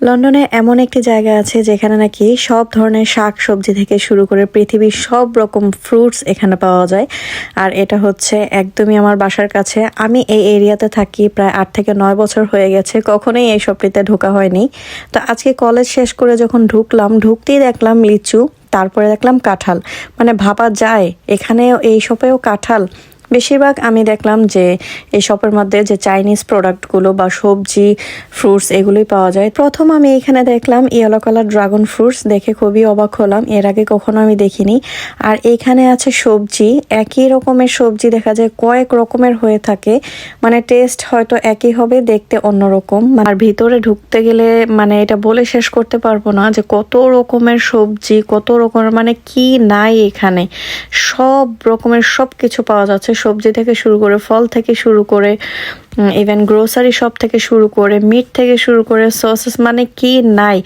লন্ডনে এমন একটি জায়গা আছে যেখানে নাকি সব ধরনের শাক সবজি থেকে শুরু করে পৃথিবীর সব রকম ফ্রুটস এখানে পাওয়া যায়। আর এটা হচ্ছে একদমই আমার বাসার কাছে। আমি এই এরিয়াতে থাকি প্রায় আট থেকে নয় বছর হয়ে গেছে। কখনোই এই সবটিতে ঢোকা হয়নি। তো আজকে কলেজ শেষ করে যখন ঢুকলাম, ঢুকতেই দেখলাম লিচু, তারপরে দেখলাম কাঁঠাল। মানে ভাবা যায়, এখানেও এই শপেও কাঁঠাল। বেশিরভাগ আমি দেখলাম যে এই শপের মধ্যে যে চাইনিজ প্রোডাক্টগুলো বা সবজি ফ্রুটস এগুলোই পাওয়া যায়। প্রথম আমি এখানে দেখলাম ইয়েলো কালার ড্রাগন ফ্রুটস দেখে খুবই অবাক হলাম। এর আগে কখনো আমি দেখিনি। আর এখানে আছে সবজি, একই রকমের সবজি দেখা যায়, কয়েক রকমের হয়ে থাকে। মানে টেস্ট হয়তো একই হবে, দেখতে অন্যরকম। আর ভিতরে ঢুকতে গেলে মানে এটা বলে শেষ করতে পারব না যে কত রকমের সবজি, কত রকমের মানে কি নাই এখানে। সব রকমের সব কিছু পাওয়া যাচ্ছে সবজি থেকে শুরু করে ফল থেকে শুরু করে ইভেন গ্রোসারি শপ থেকে শুরু করে মিট থেকে শুরু করে সসেস মানে কি নাই?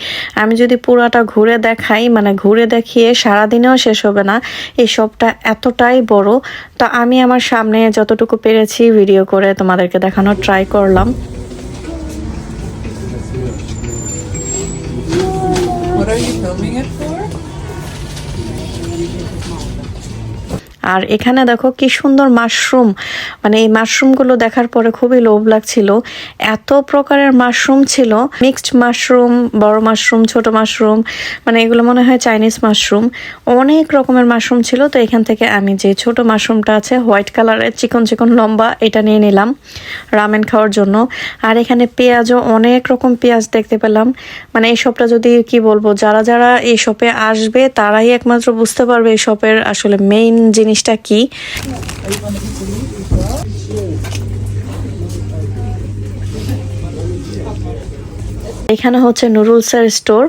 আমি যদি পুরাটা ঘুরে দেখাই মানে ঘুরে দেখিয়ে সারাদিনেও শেষ হবে না, এই শপটা এতটাই বড়। তো আমি আমার সামনে যতটুকু পেরেছি ভিডিও করে তোমাদেরকে দেখানোর ট্রাই করলাম। What are you filming it for? আর এখানে দেখো কি সুন্দর মাশরুম। মানে এই মাশরুমগুলো দেখার পরে খুবই লোভ লাগছিল। এত প্রকারের মাশরুম ছিল। মিক্সড মাশরুম, বড় মাশরুম, ছোট মাশরুম মানে এগুলো মনে হয় চাইনিজ মাশরুম। অনেক রকমের মাশরুম ছিল। তো এখান থেকে আমি যে ছোট মাশরুমটা আছে, হোয়াইট কালারের, চিকন চিকন লম্বা, এটা নিয়ে নিলাম রামেন খাওয়ার জন্য। আর এখানে পেঁয়াজও অনেক রকম পেঁয়াজ দেখতে পেলাম। মানে এই শপটা যদি কি বলব, যারা যারা এই শপে আসবে, তারাই একমাত্র বুঝতে পারবে এই শপের আসলে মেইন জিনিসটা কি? এখানে হচ্ছে নুরুলসের স্টোর।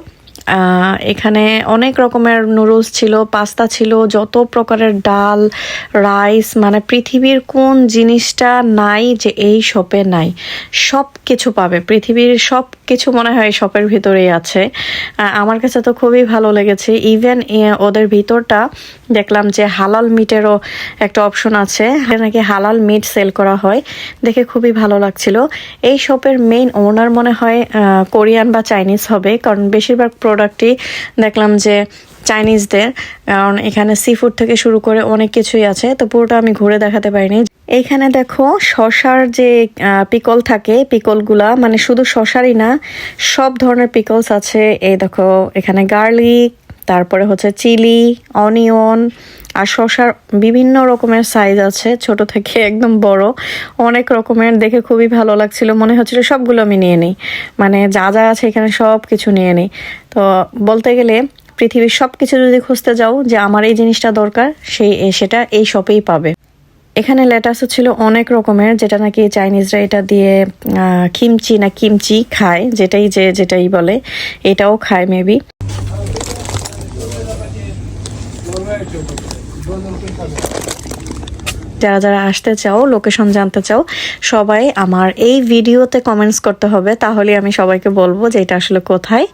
এখানে অনেক রকমের নুডলস ছিল পাস্তা ছিল, যত প্রকারের ডাল রাইস মানে পৃথিবীর কোন জিনিসটা নাই যে এই শপে নাই। সব কিছু পাবে। পৃথিবীর সব কিছু মনে হয় শপের ভিতরেই আছে। আমার কাছে তো খুবই ভালো লেগেছে। ইভেন ওদের ভিতরটা দেখলাম যে হালাল মিটেরও একটা অপশন আছে। নাকি হালাল মিট সেল করা হয়। দেখে খুবই ভালো লাগছিল। এই শপের মেইন ওনার মনে হয় কোরিয়ান বা চাইনিজ হবে। কারণ বেশিরভাগ প্রোডাক্টই দেখলাম যে চাইনিজদের কারণ এখানে সি ফুড থেকে শুরু করে অনেক কিছুই আছে, তো পুরোটা আমি ঘুরে দেখাতে পারিনি। এইখানে দেখো শশার যে পিকল থাকে, পিকলগুলা মানে শুধু শশারই না, সব ধরনের পিকলস আছে। এই দেখো, এখানে গার্লিক তারপরে হচ্ছে চিলি, অনিয়ন আর শশার বিভিন্ন রকমের সাইজ আছে, ছোট থেকে একদম বড়। অনেক রকমের, দেখে খুবই ভালো লাগছিল। মনে হচ্ছিল সবগুলো আমি নিয়ে নিই। মানে যা যা আছে এখানে সব কিছু নিয়ে নিই। তো বলতে গেলে পৃথিবীর সব কিছু যদি খুঁজতে যাও যে আমার এই জিনিসটা দরকার, সেই, সেটা এই শপেই পাবে। এখানে লেটাসও ছিল অনেক রকমের, যেটা নাকি চাইনিজরা এটা দিয়ে কিমচি না কিমচি খায়, যেটাই যে যেটাই বলে, এটাও খায় মেবি যারা যারা আসতে চাও লোকেশন জানতে চাও, সবাই আমার এই ভিডিওতে কমেন্টস করতে হবে। তাহলে আমি সবাইকে বলব যে এটা আসলে কোথায়।